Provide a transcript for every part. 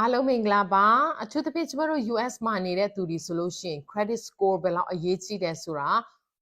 အားလုံးမင်္ဂလာပါအထူးသဖြင့်ကျမတို့ US မှာနေတဲ့သူတွေဆိုလို့ရှိရင် credit score ဘယ်လောက်အရေးကြီးတယ်ဆိုတာ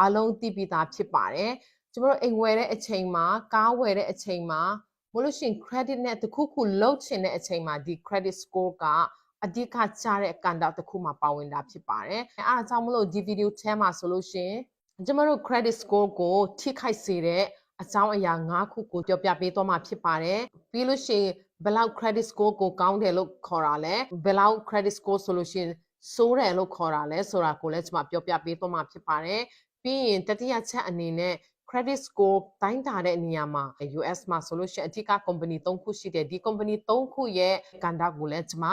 အားလုံးသိပြီးသားဖြစ်ပါတယ်ကျမတို့အိမ်ဝယ်တဲ့အချိန်မှာကားဝယ်တဲ့အချိန်မှာမလို့ရှိရင် credit နဲ့တစ်ခုခုလုပ်ချင်တဲ့အချိန်မှာဒီ credit score ကအဓိကကျတဲ့ကဏ္ဍတစ်ခုမှာပါဝင်တာဖြစ်ပါတယ်အဲအားကြောင့်မလို့ဒီဗီဒီယိုထဲမှာဆိုလို့ရှိရင်ကျမတို့ credit score ကိုထိခိုက်စေတဲ့ အကြောင်းအရာ၅ခုကိုပြောပြပေးသွားမှာဖြစ်ပါတယ်ပြီးလို့ရှိရင်ဘယ်လောက် credit score ကိုကောင်းတယ်လို့ခေါ်တာလဲဘယ်လောက် credit score ဆိုလို့ရှိရင်စိုးတယ်လို့ခေါ်တာလဲဆိုတာကိုလည်းကျွန်မပြောပြပေးသွားမှာဖြစ်ပါတယ်ပြီးရင်တတိယချက်အနေနဲ့ credit score တိုင်းတာတဲ့နေရာမှာ US မှာဆိုလို့ရှိရင်အထက်က company ၃ခုရှိတယ်ဒီ company ၃ခုရဲ့ကဏ္ဍကိုလည်းကျွန်မ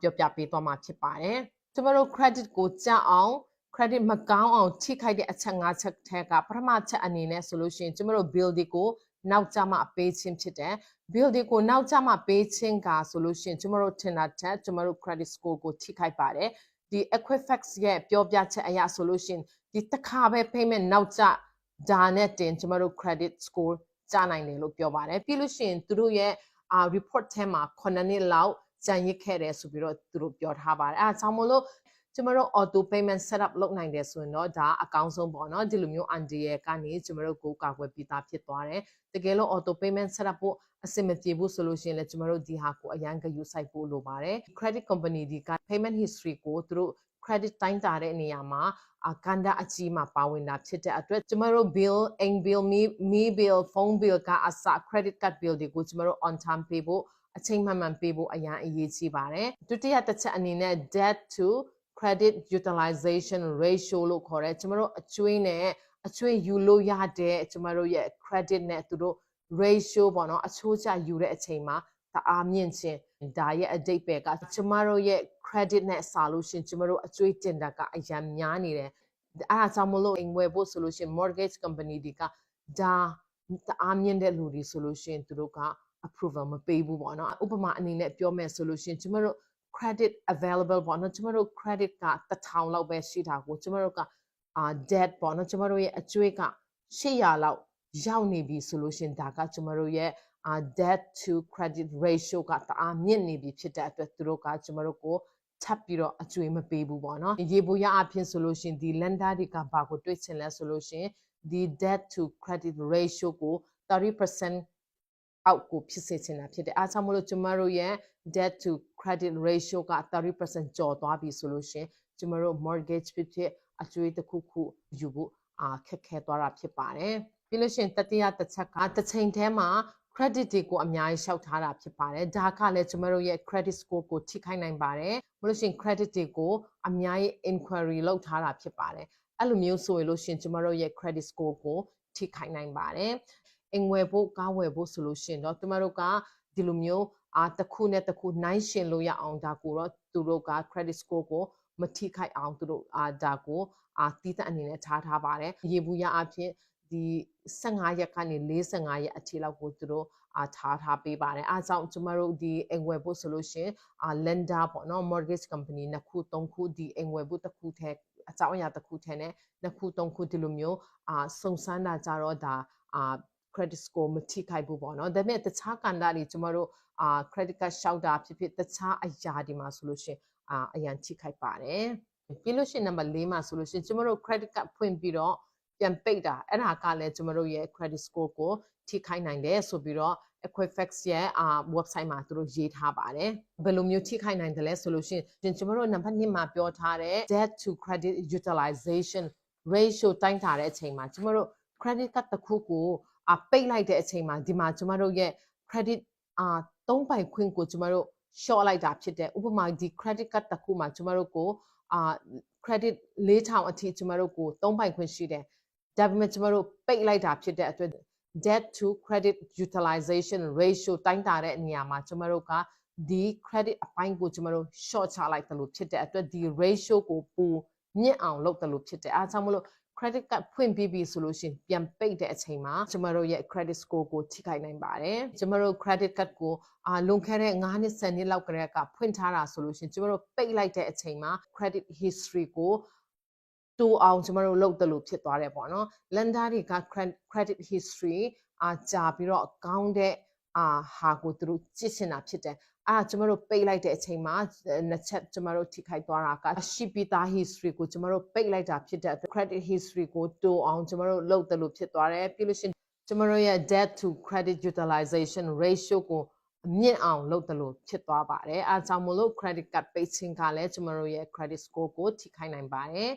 ပြောပြပေးသွားမှာဖြစ်ပါတယ်ကျွန်တော်တို့ credit ကိုကြအောင် credit မကောင်းအောင်ထိခိုက်တဲ့အချက်၅ချက်ထဲကပထမချက်အနေနဲ့ဆိုလို့ရှိရင်ကျမတို့ bill တွေကိုနောက်ကျမှပေးခြင်းဖြစ်တယ် bill တွေကိုနောက်ကျမှပေးခြင်းကဆိုလို့ရှိရင်ကျမတို့ထင်တာတက်ကျမတို့ credit score ကိုထိခိုက်ပါတယ်ဒီ Equifax ရဲ့ပြောပြချက်အရဆိုလို့ရှိရင်ဒီတစ်ခါပဲ payment နောက်ကျဒါနဲ့တင်ကျမတို့ credit score ကျနိုင်တယ်လို့ပြောပါတယ်ပြီးလို့ရှိရင်သူတို့ရဲ့ report ထဲမှာ9နှစ်လောက်ကြံရစ်ခဲ့တယ်ဆိုပြီးတော့သူတို့ပြောထားပါတယ်အဲဒါကြောင့်မလို့ ကျမတို့ auto payment setup လုပ်နိုင်တယ်ဆိုရင်တော့ဒါအကောင်းဆုံးပေါ့နော်ဒီလိုမျိုး anti ရဲ့ကနေကျမတို့ကိုကာကွယ်ပြီးသားဖြစ်သွားတယ်တကယ်လို့ auto payment setup ဖို့အဆင်မပြေဘူးဆိုလို့ရှိရင်လည်းကျမတို့ဒီဟာကိုအရန်ဂရုစိုက်ဖို့လိုပါတယ် credit company ဒီက payment history ကိုသူတို့ credit တိုင်းတာတဲ့နေရာမှာအကန်ဒါအကြီးမှာပါဝင်တာဖြစ်တဲ့အတွက်ကျမတို့ bill အိမ် bill မီမီ bill phone bill ကအစ credit card bill တွေကိုကျမတို့ on time ပေးဖို့အချိန်မှန်မှန်ပေးဖို့အရန်အရေးကြီးပါတယ်ဒုတိယတစ်ချက်အနေနဲ့ debt to credit utilization ratio လို့ခေါ်တယ်ကျမတို့အကျွေးနဲ့အကျွေးယူလို့ရတဲ့ကျမတို့ရဲ့ credit နဲ့သူတို့ ratio ပေါ့နော်အချိုးကျယူတဲ့အချိန်မှာတအားမြင့်ခြင်းဒါရဲ့အတိတ်ပဲကကျမတို့ရဲ့ credit နဲ့စာလို့ရှင်ကျမတို့အကျွေးတင်တာကအရန်များနေတယ်အဲ့ဒါကြောင့်မလို့အိမ်ဝယ်ဖို့ဆိုလို့ရှင် mortgage company တွေကဒါတအားမြင့်တဲ့လူတွေဆိုလို့ရှင်သူတို့က approval မပေးဘူးပေါ့နော်ဥပမာအနေနဲ့ပြောမယ်ဆိုလို့ရှင်ကျမတို့ credit available ပေါ့နော်ကျမတို့ credit က1000လောက်ပဲရှိတာကိုကျမတို့ကအာ debt ပေါ့နော်ကျမတို့ရဲ့အကျွေးက800လောက်ရောက်နေပြီဆိုလို့ရှင်ဒါကကျမတို့ရဲ့ uh, debt to credit ratio ကတအားမြင့်နေပြီဖြစ်တဲ့အတွက်သူတို့ကကျမတို့ကိုထပ်ပြီးတော့အကျွေးမပေးဘူးပေါ့နော်ရေပိုရအဖြစ်ဆိုလို့ရှင်ဒီ lender တွေကဘာကိုတွေ့ချင်လဲဆိုလို့ရှင်ဒီ debt to credit ratio ကို30% အောက်ကိုဖြစ်စေချင်တာဖြစ်တယ်အားကြောင့်မလို့ကျမတို့ရဲ့ debt to credit ratio က30%ကျော်သွားပြီဆိုလို့ရှင်ကျမတို့ mortgage ဖြစ်ဖြစ်အကျွေးတစ်ခုခုယူဖို့အာခက်ခဲသွားတာဖြစ်ပါတယ်ပြီးလို့ရှင်တတိယတစ်ချက်ကတစ်ချိန်တည်းမှာ credit တွေကိုအများကြီးရှောက်ထားတာဖြစ်ပါတယ်ဒါကလည်းကျမတို့ရဲ့ credit score ကိုထိခိုက်နိုင်ပါတယ်မလို့ရှင် credit တွေကိုအများကြီး inquiry လုပ်ထားတာဖြစ်ပါတယ်အဲ့လိုမျိုးဆိုရင်လို့ရှင်ကျမတို့ရဲ့ credit score ကိုထိခိုက်နိုင်ပါတယ် အင်ဝယ်ဖို့ကားဝယ်ဖို့ဆိုလို့ရှင်တော့ကျမတို့ကဒီလိုမျိုးအာတစ်ခုနဲ့တစ်ခုနိုင်ရှင်လို့ရအောင်ဒါကိုတော့သူတို့က credit score ကိုမထိခိုက်အောင်သူတို့အာဒါကိုအာတီးတဲ့အနေနဲ့ထားထားပါတယ်ရေဘူးရအဖြစ်ဒီ15ရက်ကနေ45ရက်အထိလောက်ကိုသူတို့အာထားထားပေးပါတယ်အားကြောင့်ကျမတို့ဒီအိမ်ဝယ်ဖို့ဆိုလို့ရှင်အာ lender ပေါ့နော် mortgage company နှစ်ခုသုံးခုဒီအိမ်ဝယ်ဖို့တစ်ခုထဲအကြောင်းအရာတစ်ခုထဲနဲ့နှစ်ခုသုံးခုဒီလိုမျိုးအာစုံစမ်းတာကြတော့ဒါအာ credit score မထိခိုက်ဘူးပေါ့နော်ဒါပေမဲ့တခြားကဏ္ဍတွေကျမတို့အာ credit card ရှောက်တာဖြစ်ဖြစ်တခြားအရာတွေမှာဆိုလို့ရှင်အာအရန်ထိခိုက်ပါတယ်ပြီးလို့ရှိရင်နံပါတ်၄မှာဆိုလို့ရှင်ကျမတို့ credit card ဖွင့်ပြီးတော့ပြန်ပိတ်တာအဲ့ဒါကလည်းကျမတို့ရဲ့ credit score ကိုထိခိုက်နိုင်တယ်ဆိုပြီးတော့ Equifax ရဲ့အာ website မှာသူတို့ရေးထားပါတယ်ဘယ်လိုမျိုးထိခိုက်နိုင်တယ်လဲဆိုလို့ရှိရင်ကျမတို့နံပါတ်1မှာပြောထားတဲ့ debt to credit utilization ratio တိုင်းထားတဲ့အချိန်မှာကျမတို့ credit card တစ်ခုကို အပိတ်လိုက်တဲ့အချိန်မှာဒီမှာကျမတို့ရဲ့ credit အာသုံးပိုင်ခွင့်ကိုကျမတို့ short လိုက်တာဖြစ်တယ်ဥပမာဒီ credit card တစ်ခုမှာကျမတို့ကိုအာ credit 4000အထိကျမတို့ကိုသုံးပိုင်ခွင့်ရှိတယ်ဒါပေမဲ့ကျမတို့ပိတ်လိုက်တာဖြစ်တဲ့အတွက် debt to credit utilization ratio တိုင်းတာတဲ့နေရာမှာကျမတို့ကဒီ credit အပိုင်းကိုကျမတို့ short ချလိုက်တယ်လို့ဖြစ်တဲ့အတွက်ဒီ ratio ကိုပိုမြင့်အောင်လုပ်တယ်လို့ဖြစ်တယ်အားကြောင့်မလို့ credit card ဖွင့်ပြီးပြီဆိုလို့ရှိရင်ပြန်ပိတ်တဲ့အချိန်မှာကျမတို့ရဲ့ credit score ကိုထိခိုက်နိုင်ပါတယ်ကျမတို့ credit card ကိုအာလွန်ခဲ့တဲ့9နှစ်10နှစ်လောက်ကတည်းကဖွင့်ထားတာဆိုလို့ရှိရင်ကျမတို့ပိတ်လိုက်တဲ့အချိန်မှာ credit history ကိုတူအောင်ကျမတို့လုပ်တယ်လို့ဖြစ်သွားတယ်ပေါ့နော် lender တွေက credit history အာကြာပြီးတော့ကောင်းတဲ့အာဟာကိုသူတို့ကြည့်ချင်တာဖြစ်တယ် အာကျမတို့ပိတ်လိုက်တဲ့အချိန်မှာနှစ်ချက်ကျမတို့ထိခိုက်သွားတာကရှိပြီးသား history ကိုကျမတို့ပိတ်လိုက်တာဖြစ်တဲ့အတွက် credit history ကိုတိုးအောင်ကျမတို့လုပ်တယ်လို့ဖြစ်သွားတယ်ပြီးလို့ရှိရင်ကျမတို့ရဲ့ debt to credit utilization ratio ကိုအမြင့်အောင်လုပ်တယ်လို့ဖြစ်သွားပါတယ်အဲဒါကြောင့်မလို့ credit card ပိတ်ခြင်းကလည်းကျမတို့ရဲ့ credit score ကိုထိခိုက်နိုင်ပါတယ်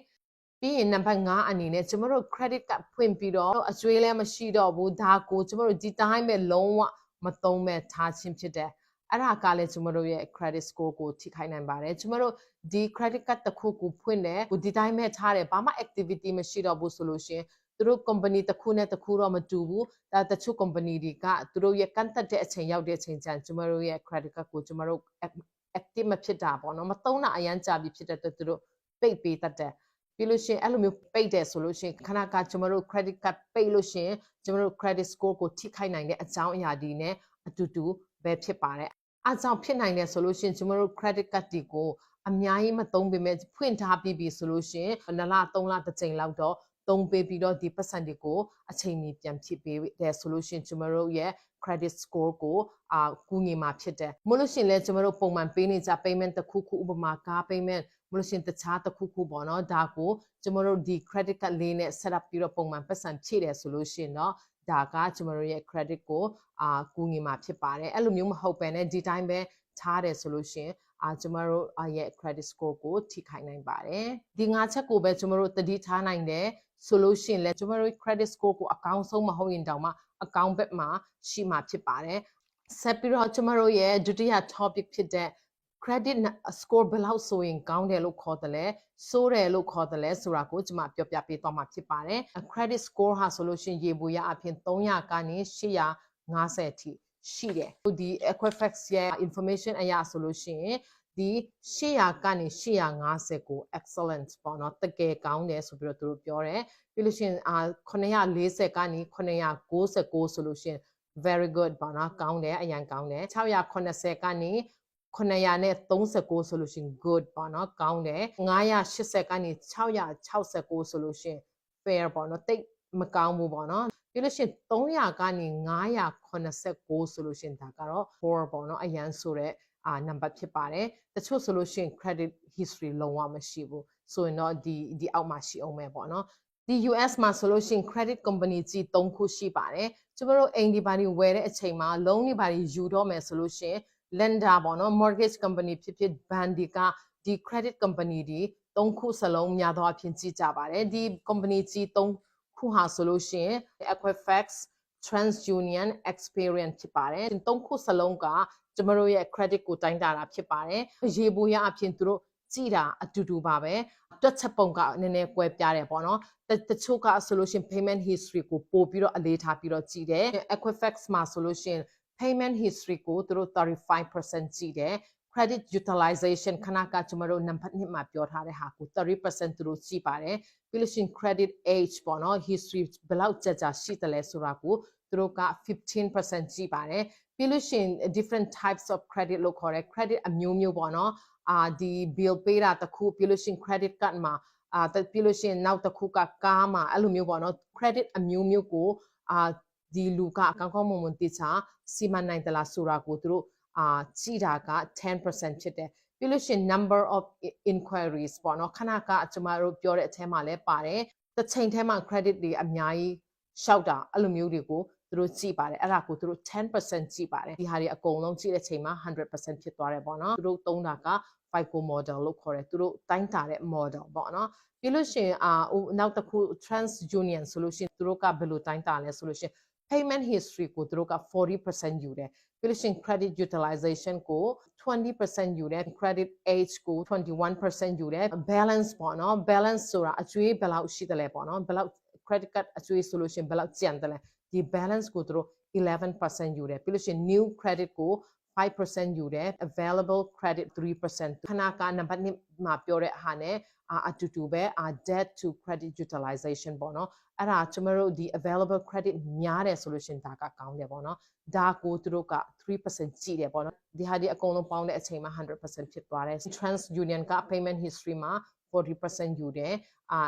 ပြီးရင်နံပါတ်5အနေနဲ့ကျမတို့ credit card ဖွင့်ပြီးတော့အကျွေးလည်းမရှိတော့ဘူးဒါကိုကျမတို့ဒီတိုင်းပဲလုံးဝမသုံးမဲ့ထားခြင်းဖြစ်တယ် အဲ့ဒါကလည်းကျမတို့ရဲ့ credit score ကိုထိခိုက်နိုင်ပါတယ်ကျမတို့ဒီ credit card တစ်ခုကိုဖွင့်တယ်ကိုဒီတိုင်းပဲထားတယ်ဘာမှ activity မရှိတော့ဘူးဆိုလို့ရှိရင်သူတို့ company တစ်ခုနဲ့တစ်ခုတော့မတူဘူးဒါတချို့ company တွေကသူတို့ရဲ့ကန့်သက်တဲ့အချိန်ရောက်တဲ့အချိန်ကျရင်ကျမတို့ရဲ့ credit card ကိုကျမတို့ active မဖြစ်တာပေါ့နော်မသုံးတာအရန်ကြာပြီဖြစ်တဲ့အတွက်သူတို့ပိတ်ပေးတတ်တယ်ပြီးလို့ရှိရင်အဲ့လိုမျိုးပိတ်တယ်ဆိုလို့ရှိရင်ခဏကကျမတို့ credit card ပိတ်လို့ရှိရင်ကျမတို့ credit score ကိုထိခိုက်နိုင်တဲ့အကြောင်းအရာတွေနဲ့အတူတူ ပဲဖြစ်ပါတယ်အားကြောင့်ဖြစ်နိုင်တယ်ဆိုလို့ရှိရင်ကျမတို့ credit card တီကိုအများကြီးမသုံးပေမဲ့ဖွင့်ထားပြီးပြီဆိုလို့ရှိရင်2လ3လတစ်ချိန်လောက်တော့သုံးပေးပြီးတော့ဒီပတ်စံတွေကိုအချိန်မီပြန်ဖြစ်ပေးတယ်ဆိုလို့ရှိရင်ကျမတို့ရဲ့ credit score ကိုအာကူညီမှာဖြစ်တယ်မလို့ရှိရင်လည်းကျမတို့ပုံမှန်ပေးနေကြ payment တစ်ခုခုဥပမာကား payment မလို့ရှိရင်တခြားတစ်ခုခုပေါ့နော်ဒါကိုကျမတို့ဒီ credit card လေးနဲ့ set up ပြီးတော့ပုံမှန်ပတ်စံဖြည့်တယ်ဆိုလို့ရှိရင်တော့ ဒါကကျမတို့ရဲ့ credit ကိုအာကူညီမှာဖြစ်ပါတယ်အဲ့လိုမျိုးမဟုတ်ပဲねဒီတိုင်းပဲထားတယ်ဆိုလို့ရှိရင်အာကျမတို့ရဲ့ credit score ကိုထိခိုက်နိုင်ပါတယ်ဒီငါးချက်ကိုပဲကျမတို့တတိထားနိုင်တယ်ဆိုလို့ရှိရင်လည်းကျမတို့ credit score ကိုအကောင်းဆုံးမဟုတ်ရင်တောင်မှအကောင်းဘက်မှာရှိမှာဖြစ်ပါတယ်ဆက်ပြီးတော့ကျမတို့ရဲ့ဒုတိယ topic ဖြစ်တဲ့ credit score ဘယ်လောက်ဆိုရင်ကောင်းတယ်လို့ခေါ်တယ်လဲစိုးတယ်လို့ခေါ်တယ်လဲဆိုတာကိုကျွန်မပြောပြပေးသွားမှာဖြစ်ပါတယ် credit score ဟာဆိုလို့ရှိရင်ရေဘူးရအဖြစ်300ကနေ850အထိရှိတယ်ဒီ Equifax ရဲ့ information အရဆိုလို့ရှိရင်ဒီ800ကနေ850ကို excellent ပေါ့နော်တကယ်ကောင်းတယ်ဆိုပြီးတော့သူတို့ပြောတယ်ပြီးလို့ရှိရင်အာ940ကနေ999ဆိုလို့ရှိရင် very good ပေါ့နော်ကောင်းတယ်အရင်ကောင်းတယ်680ကနေ 939ဆိုလို့ရှိရင် good ပေါ့နော်ကောင်းတယ်980ကနေ669ဆိုလို့ရှိရင် fair ပေါ့နော်တိတ်မကောင်းဘူးပေါ့နော်ပြီးလို့ရှိရင်300ကနေ989ဆိုလို့ရှိရင်ဒါကတော့ poor ပေါ့နော်အရန်ဆိုတဲ့အာနံပါတ်ဖြစ်ပါတယ်တချို့ဆိုလို့ရှိရင် credit history လုံးဝမရှိဘူးဆိုရင်တော့ဒီဒီအောက်မှာရှိအောင်ပဲပေါ့နော်ဒီ US မှာဆိုလို့ရှိရင် credit company ကြီး၃ခုရှိပါတယ်ကျမတို့အိမ်ဒီပါနေဝယ်တဲ့အချိန်မှာ loan တွေပါယူတော့မယ်ဆိုလို့ရှိရင် lender ပေါ့နော် mortgage company ဖြစ်ဖြစ် bank တွေကဒီ credit company တွေသုံးခုစလုံးများသောအားဖြင့်ကြည့်ကြပါတယ်ဒီ company ကြီးသုံးခုဟာဆိုလို့ရှိရင် Equifax TransUnion Experian ဖြစ်ပါတယ်သုံးခုစလုံးကကျမတို့ရဲ့ credit ကိုတိုင်းတာတာဖြစ်ပါတယ်ရေပိုရအဖြစ်သူတို့ကြည့်တာအတူတူပါပဲတွက်ချက်ပုံကနည်းနည်းကွဲပြားတယ်ပေါ့နော်တချို့ကဆိုလို့ရှိရင် payment history ကိုပို့ပြီးတော့အလေးထားပြီးတော့ကြည့်တယ် Equifax မှာဆိုလို့ရှိရင် payment history ကိုသူတို့35%ကြည့်တယ် credit utilization ခဏကကျွန်တော်တို့နံပါတ်1မှာပြောထားတဲ့ဟာကို30%သူတို့ကြည့်ပါတယ်ပြီးလို့ရှိရင် credit age ပေါ့နော် history ဘယ်လောက်ကြာကြာရှိတယ်လဲဆိုတာကိုသူတို့က15%ကြည့်ပါတယ်ပြီးလို့ရှိရင် different types of credit လို့ခေါ်တယ် credit အမျိုးမျိုးပေါ့နော်အာဒီ bill ပေးတာတစ်ခုပြီးလို့ရှိရင် credit card မှာအာပြီးလို့ရှိရင်နောက်တစ်ခုကကားမှာအဲ့လိုမျိုးပေါ့နော် credit အမျိုးမျိုးကိုအာ ဒီလူကအကောင်းကောင်းမွန်မွန်တိချာစီမံနိုင်သလားဆိုတာကိုသူတို့အာကြည့်တာက10%ဖြစ်တယ်ပြီးလို့ရှိရင် number of inquiries ပေါ့နော်ခဏကကျွန်တော်တို့ပြောတဲ့အထဲမှာလည်းပါတယ်တစ်ချိန်ထဲမှာ credit တွေအများကြီးရှောက်တာအဲ့လိုမျိုးတွေကိုသူတို့ကြည့်ပါတယ်အဲ့ဒါကိုသူတို့10%ကြည့်ပါတယ်ဒီဟာတွေအကုန်လုံးကြည့်တဲ့အချိန်မှာ100%ဖြစ်သွားတယ်ပေါ့နော်သူတို့သုံးတာက FICO model လို့ခေါ်တယ်သူတို့တိုင်းတာတဲ့ model ပေါ့နော်ပြီးလို့ရှိရင်အာနောက်တစ်ခု TransUnion ဆိုလို့ရှိရင်သူတို့ကဘယ်လိုတိုင်းတာလဲဆိုလို့ရှိရင် payment history ကိုသူတို့က40%ယူတယ်ပြီးလို့ရှိရင် credit utilization ကို20%ယူတယ် credit age ကို21%ယူတယ် balance ပေါ့နော် balance ဆိုတာအကျွေးဘယ်လောက်ရှိတယ်လဲပေါ့နော်ဘယ်လောက် credit card အကျွေးဆိုလို့ရှိရင်ဘယ်လောက်ကျန်တယ်လဲဒီ balance ကိုသူတို့11%ယူတယ်ပြီးလို့ရှိရင် new credit ကို5%ယူတယ် available credit 3%ခဏကနံပါတ်1မှာပြောတဲ့ဟာနဲ့ အတူတူပဲ debt to credit utilization ပေါ့နော်အဲ့ဒါကျမတို့ဒီ available credit များတယ်ဆိုလို့ရှင်ဒါကကောင်းတယ်ပေါ့နော်ဒါကိုသူတို့က3%ကြည့်တယ်ပေါ့နော်ဒီဟာဒီအကုန်လုံးပေါင်းတဲ့အချိန်မှာ100%ဖြစ်သွားတယ် TransUnion က payment history မှာ40%ယူတယ်အာ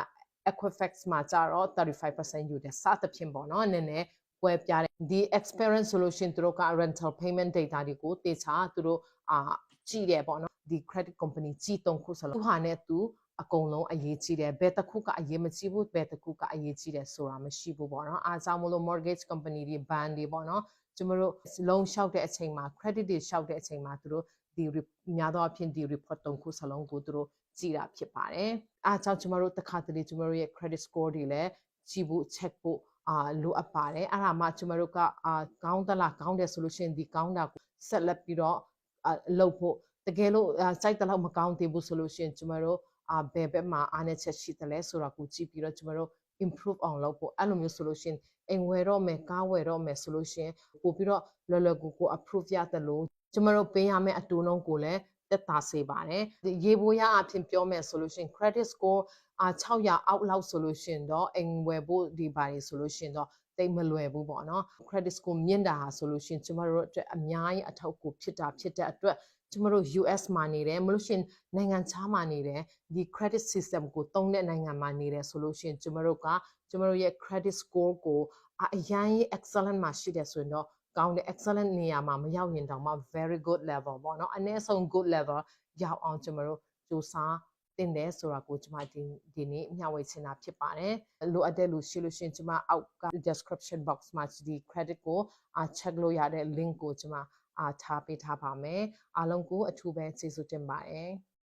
Equifax မှာကျတော့35%ယူတယ်စသဖြင့်ပေါ့နော်နည်းနည်းကွဲပြားတယ်ဒီ experience solution သူတို့က rental payment data တွေကိုတေချာသူတို့အာကြည့်တယ်ပေါ့နော်ဒီ credit company ကြီးသုံးခုစလုံးသူဟာနဲ့သူ အကုန်လုံးအရေးကြီးတယ်ဘယ်တစ်ခုကအရေးမကြီးဘူးဘယ်တစ်ခုကအရေးကြီးတယ်ဆိုတာမရှိဘူးပေါ့နော်အားကြောင့်မလို့ mortgage company တွေ ban တွေပေါ့နော်ကျမတို့ loan လျှောက်တဲ့အချိန်မှာ credit တွေလျှောက်တဲ့အချိန်မှာသူတို့ဒီ re- များသောအားဖြင့်ဒီ report သုံးခုစလုံးကိုသူတို့ကြည့်တာဖြစ်ပါတယ်အားကြောင့်ကျမတို့တစ်ခါတလေကျမတို့ရဲ့ credit score တွေလည်းကြည့်ဖို့ check ဖို့အာလိုအပ်ပါတယ်အဲ့ဒါမှကျမတို့ကအာကောင်းသလားကောင်းတယ်ဆိုလို့ရှိရင်ဒီကောင်းတာကိုဆက်လက်ပြီးတော့အာလုပ်ဖို့တကယ်လို့အာစိုက်တလောက်မကောင်းသေးဘူးဆိုလို့ရှိရင်ကျမတို့ အာဘယ်ဘက်မှာအားနည်းချက်ရှိတယ်လဲဆိုတာကိုကြည့်ပြီးတော့ကျမတို့ improve အောင်လုပ်ဖို့အဲ့လိုမျိုးဆိုလို့ရှိရင်အိမ်ဝယ်တော့မယ်ကားဝယ်တော့မယ်ဆိုလို့ရှိရင်ပို့ပြီးတော့လွယ်လွယ်ကူကူ approve ရတယ်လို့ကျမတို့ပေးရမယ့်အတူနှုန်းကိုလည်းတက်တာစေပါတယ်ဒီရေပိုးရအဖြစ်ပြောမယ်ဆိုလို့ရှိရင် credit score အာ600အောက်လောက်ဆိုလို့ရှိရင်တော့အိမ်ဝယ်ဖို့ဒီပါနေဆိုလို့ရှိရင်တော့တိတ်မလွယ်ဘူးပေါ့နော် credit score မြင့်တာဟာဆိုလို့ရှိရင်ကျမတို့အတွက်အများကြီးအထောက်အကူဖြစ်တာဖြစ်တဲ့အတွက် ကျမတို့ US မှာနေတယ်မလို့ရှိရင်နိုင်ငံခြားမှာနေတယ်ဒီ credit system ကိုသုံးတဲ့နိုင်ငံမှာနေတယ်ဆိုလို့ရှိရင်ကျမတို့ကကျမတို့ရဲ့ credit score ကိုအအရင်ကြီး excellent မှာရှိတယ်ဆိုရင်တော့ကောင်းတဲ့ excellent နေရာမှာမရောက်ရင်တောင်မှ very good level ပေါ့နော်အနည်းဆုံး good level ရောက်အောင်ကျမတို့စူးစမ်းတင်တယ်ဆိုတာကိုကျွန်မဒီဒီနေ့မျှဝေချင်တာဖြစ်ပါတယ်လိုအပ်တဲ့လူရှိလို့ရှရင်ကျွန်မအောက်က description box မှာဒီ credit ကိုအာ check လို့ရတဲ့ link ကိုကျွန်မ အာထားပေးထားပါမယ်အားလုံးကိုအထူးပဲကျေးဇူးတင်ပါတယ်